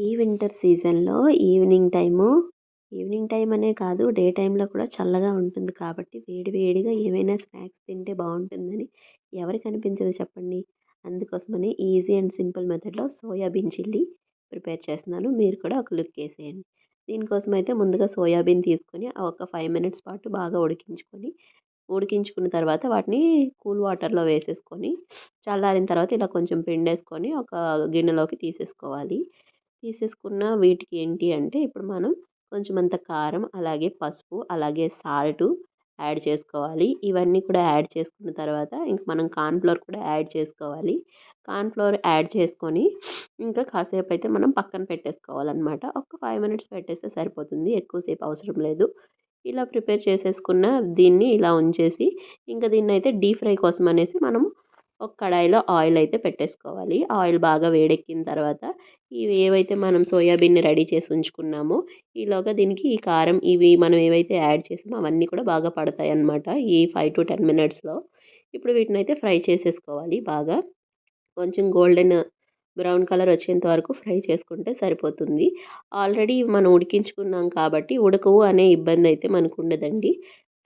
ఈ వింటర్ సీజన్లో evening time. Evening time అనే కాదు డే టైంలో కూడా చల్లగా ఉంటుంది కాబట్టి వేడి వేడిగా ఏమైనా స్నాక్స్ తింటే బాగుంటుందని ఎవరికి అనిపించదు చెప్పండి. అందుకోసమని ఈజీ అండ్ సింపుల్ మెథడ్లో సోయాబీన్ చిల్లీ ప్రిపేర్ చేస్తున్నాను. మీరు కూడా ఒక లుక్ వేసేయండి. దీనికోసం అయితే ముందుగా సోయాబీన్ తీసుకొని ఒక ఫైవ్ మినిట్స్ పాటు బాగా ఉడికించుకొని ఉడికించుకున్న తర్వాత వాటిని కూల్ వాటర్లో వేసేసుకొని చల్లారిన తర్వాత ఇలా కొంచెం పిండేసుకొని ఒక గిన్నెలోకి తీసేసుకోవాలి. తీసేసుకున్న వీటికి ఏంటి అంటే ఇప్పుడు మనం కొంచెం అంత కారం అలాగే పసుపు అలాగే సాల్టు యాడ్ చేసుకోవాలి. ఇవన్నీ కూడా యాడ్ చేసుకున్న తర్వాత ఇంక మనం కార్న్ఫ్లోర్ కూడా యాడ్ చేసుకోవాలి. కార్న్ఫ్లోర్ యాడ్ చేసుకొని ఇంకా కాసేపు అయితే మనం పక్కన పెట్టేసుకోవాలన్నమాట. ఒక ఫైవ్ మినిట్స్ పెట్టేస్తే సరిపోతుంది. ఎక్కువసేపు అవసరం లేదు. ఇలా ప్రిపేర్ చేసేసుకున్న దీన్ని ఇలా ఉంచేసి ఇంకా దీన్ని అయితే డీప్ ఫ్రై కోసం అనేసి మనం ఒక కడాయిలో ఆయిల్ అయితే పెట్టేసుకోవాలి. ఆయిల్ బాగా వేడెక్కిన తర్వాత ఇవి ఏవైతే మనం సోయాబీన్ని రెడీ చేసి ఉంచుకున్నామో ఈలోగా దీనికి ఈ కారం ఇవి మనం ఏవైతే యాడ్ చేసామో అవన్నీ కూడా బాగా పడతాయి అన్నమాట ఈ ఫైవ్ టు టెన్ మినిట్స్లో. ఇప్పుడు వీటిని అయితే ఫ్రై చేసేసుకోవాలి బాగా. కొంచెం గోల్డెన్ బ్రౌన్ కలర్ వచ్చేంత వరకు ఫ్రై చేసుకుంటే సరిపోతుంది. ఆల్రెడీ మనం ఉడికించుకున్నాం కాబట్టి ఉడకవు అనే ఇబ్బంది అయితే మనకు ఉండదండి.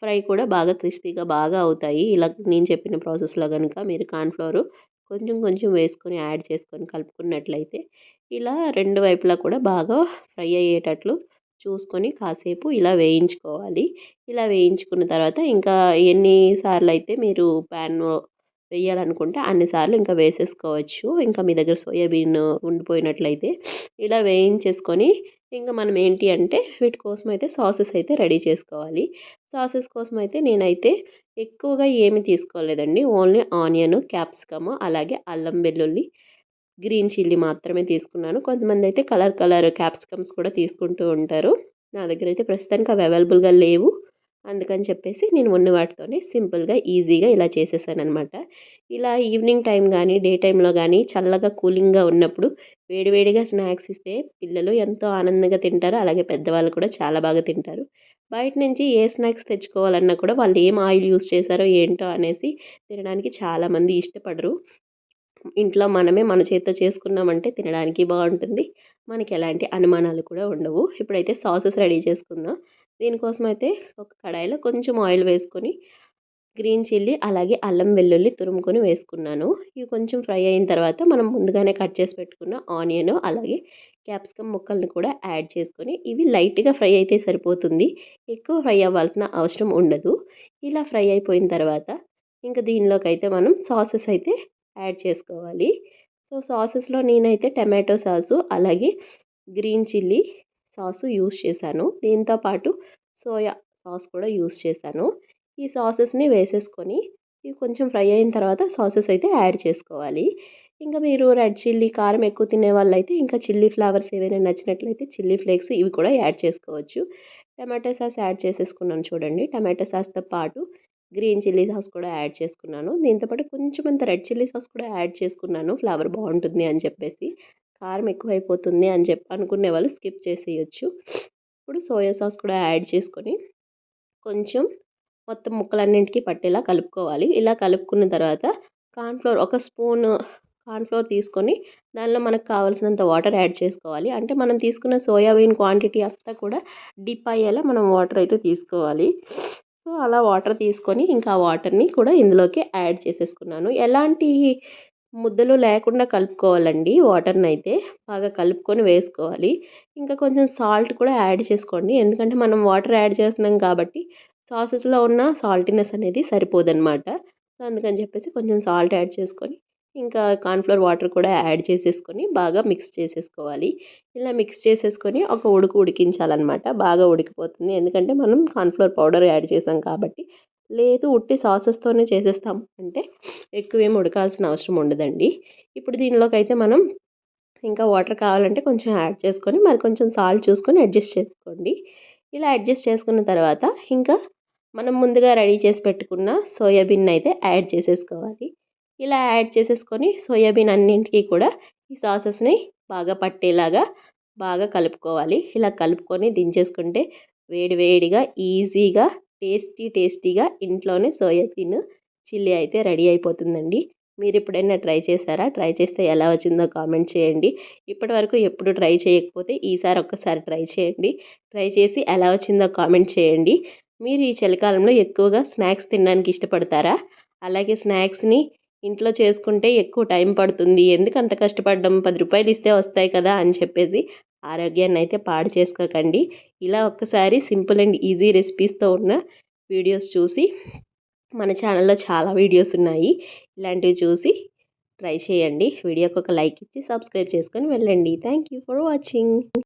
ఫ్రై కూడా బాగా క్రిస్పీగా బాగా అవుతాయి. ఇలా నేను చెప్పిన ప్రాసెస్లో కనుక మీరు కార్న్ఫ్లోర్ కొంచెం కొంచెం వేసుకొని యాడ్ చేసుకొని కలుపుకున్నట్లయితే ఇలా రెండు వైపులా కూడా బాగా ఫ్రై అయ్యేటట్లు చూసుకొని కాసేపు ఇలా వేయించుకోవాలి. ఇలా వేయించుకున్న తర్వాత ఇంకా ఎన్నిసార్లు అయితే మీరు ప్యాన్ వేయాలనుకుంటే అన్నిసార్లు ఇంకా వేసేసుకోవచ్చు. ఇంకా మీ దగ్గర సోయాబీన్ ఉండిపోయినట్లయితే ఇలా వేయించేసుకొని ఇంకా మనం ఏంటి అంటే వీటి కోసం అయితే సాసెస్ అయితే రెడీ చేసుకోవాలి. సాసెస్ కోసం అయితే నేనైతే ఎక్కువగా ఏమి తీసుకోలేదండి. ఓన్లీ ఆనియన్ క్యాప్సికమ్ అలాగే అల్లం వెల్లుల్లి గ్రీన్ చిల్లీ మాత్రమే తీసుకున్నాను. కొంతమంది అయితే కలర్ కలర్ క్యాప్సికమ్స్ కూడా తీసుకుంటూ ఉంటారు. నా దగ్గర అయితే ప్రస్తుతానికి అవి అవైలబుల్గా లేవు. అందుకని చెప్పేసి నేను ఉన్న వాటితోనే సింపుల్గా ఈజీగా ఇలా చేసేసానమాట ఇలా ఈవినింగ్ టైం కానీ డే టైంలో కానీ చల్లగా కూలింగ్గా ఉన్నప్పుడు వేడివేడిగా స్నాక్స్ ఇస్తే పిల్లలు ఎంతో ఆనందంగా తింటారు. అలాగే పెద్దవాళ్ళు కూడా చాలా బాగా తింటారు. బయట నుంచి ఏ స్నాక్స్ తెచ్చుకోవాలన్నా కూడా వాళ్ళు ఏం ఆయిల్ యూస్ చేశారో ఏంటో అనేసి తినడానికి చాలామంది ఇష్టపడరు. ఇంట్లో మనమే మన చేతితో చేసుకున్నామంటే తినడానికి బాగుంటుంది. మనకి ఎలాంటి అనుమానాలు కూడా ఉండవు. ఇప్పుడైతే సాసెస్ రెడీ చేసుకుందాం దీనికోసం అయితే ఒక కడాయిలో కొంచెం ఆయిల్ వేసుకొని గ్రీన్ చిల్లీ అలాగే అల్లం వెల్లుల్లి తురుముకొని వేసుకున్నాను. ఇవి కొంచెం ఫ్రై అయిన తర్వాత మనం ముందుగానే కట్ చేసి పెట్టుకున్న ఆనియన్ అలాగే క్యాప్సికమ్ ముక్కల్ని కూడా యాడ్ చేసుకొని ఇవి లైట్గా ఫ్రై అయితే సరిపోతుంది. ఎక్కువ ఫ్రై అవ్వాల్సిన అవసరం ఉండదు. ఇలా ఫ్రై అయిపోయిన తర్వాత ఇంకా దీనిలోకి అయితే మనం సాసెస్ అయితే యాడ్ చేసుకోవాలి. సో సాసెస్లో నేనైతే టమాటో సాసు అలాగే గ్రీన్ చిల్లీ సాసు యూస్ చేశాను. దీంతో పాటు సోయా సాస్ కూడా యూస్ చేశాను. ఈ సాసెస్ని వేసేసుకొని ఇవి కొంచెం ఫ్రై అయిన తర్వాత సాసెస్ అయితే యాడ్ చేసుకోవాలి. ఇంకా మీరు రెడ్ చిల్లీ కారం ఎక్కువ తినే వాళ్ళైతే ఇంకా చిల్లీ ఫ్లవర్స్ ఏవైనా నచ్చినట్లయితే చిల్లీ ఫ్లేక్స్ ఇవి కూడా యాడ్ చేసుకోవచ్చు. టమాటో సాస్ యాడ్ చేసేసుకున్నాను చూడండి. టమాటో సాస్తో పాటు గ్రీన్ చిల్లీ సాస్ కూడా యాడ్ చేసుకున్నాను. దీంతోపాటు కొంచెం అంత రెడ్ చిల్లీ సాస్ కూడా యాడ్ చేసుకున్నాను. ఫ్లేవర్ బాగుంటుంది అని చెప్పేసి కారం ఎక్కువైపోతుంది అని చెప్పి అనుకునే వాళ్ళు స్కిప్ చేసేయచ్చు. ఇప్పుడు సోయా సాస్ కూడా యాడ్ చేసుకొని కొంచెం మొత్తం ముక్కలన్నింటికి పట్టేలా కలుపుకోవాలి. ఇలా కలుపుకున్న తర్వాత కార్న్ఫ్లోర్ ఒక స్పూన్ కార్న్ఫ్లోర్ తీసుకొని దానిలో మనకు కావాల్సినంత వాటర్ యాడ్ చేసుకోవాలి. అంటే మనం తీసుకున్న సోయాబీన్ క్వాంటిటీ అంతా కూడా డిప్ అయ్యేలా మనం వాటర్ అయితే తీసుకోవాలి. సో అలా వాటర్ తీసుకొని ఇంకా వాటర్ని కూడా ఇందులోకి యాడ్ చేసేసుకున్నాను. ఎలాంటి ముద్దలు లేకుండా కలుపుకోవాలండి వాటర్ని అయితే. బాగా కలుపుకొని వేసుకోవాలి. ఇంకా కొంచెం సాల్ట్ కూడా యాడ్ చేసుకోండి. ఎందుకంటే మనం వాటర్ యాడ్ చేస్తున్నాం కాబట్టి సాసెస్లో ఉన్న సాల్టీనెస్ అనేది సరిపోదన్నమాట సో అందుకని చెప్పేసి కొంచెం సాల్ట్ యాడ్ చేసుకొని ఇంకా కార్న్ఫ్లోర్ వాటర్ కూడా యాడ్ చేసేసుకొని బాగా మిక్స్ చేసేసుకోవాలి. ఇలా మిక్స్ చేసేసుకొని ఒక ఉడుకు ఉడికించాలన్నమాట బాగా ఉడికిపోతుంది. ఎందుకంటే మనం కార్న్ఫ్లోర్ పౌడర్ యాడ్ చేసాం కాబట్టి లేదు ఉట్టి సాసెస్తోనే చేసేస్తాం అంటే ఎక్కువ ఏం ఉడకాల్సిన అవసరం ఉండదండి. ఇప్పుడు దీనిలోకి అయితే మనం ఇంకా వాటర్ కావాలంటే కొంచెం యాడ్ చేసుకొని మరి కొంచెం సాల్ట్ చూసుకొని అడ్జస్ట్ చేసుకోండి. ఇలా అడ్జస్ట్ చేసుకున్న తర్వాత ఇంకా మనం ముందుగా రెడీ చేసి పెట్టుకున్న సోయాబీన్ అయితే యాడ్ చేసేసుకోవాలి. ఇలా యాడ్ చేసేసుకొని సోయాబీన్ అన్నింటికి కూడా ఈ సాసెస్ని బాగా పట్టేలాగా బాగా కలుపుకోవాలి. ఇలా కలుపుకొని దించేసుకుంటే వేడివేడిగా ఈజీగా టేస్టీ టేస్టీగా ఇంట్లోనే సోయాబీన్ చిల్లీ అయితే రెడీ అయిపోతుందండి. మీరు ఎప్పుడైనా ట్రై చేశారా? ట్రై చేస్తే ఎలా వచ్చిందో కామెంట్ చేయండి. ఇప్పటివరకు ఎప్పుడు ట్రై చేయకపోతే ఈసారి ఒక్కసారి ట్రై చేయండి. ట్రై చేసి ఎలా వచ్చిందో కామెంట్ చేయండి. మీరు ఈ చలికాలంలో ఎక్కువగా స్నాక్స్ తినడానికి ఇష్టపడతారా? అలాగే స్నాక్స్ని ఇంట్లో చేసుకుంటే ఎక్కువ టైం పడుతుంది. ఎందుకు అంత కష్టపడడం? పది రూపాయలు ఇస్తే వస్తాయి కదా అని చెప్పేసి ఆరోగ్యాన్ని అయితే పాడు చేసుకోకండి. ఇలా ఒక్కసారి సింపుల్ అండ్ ఈజీ రెసిపీస్తో ఉన్న వీడియోస్ చూసి మన ఛానల్లో చాలా వీడియోస్ ఉన్నాయి. ఇలాంటివి చూసి ట్రై చేయండి. వీడియోకి ఒక లైక్ ఇచ్చి సబ్స్క్రైబ్ చేసుకొని వెళ్ళండి. Thank you for watching.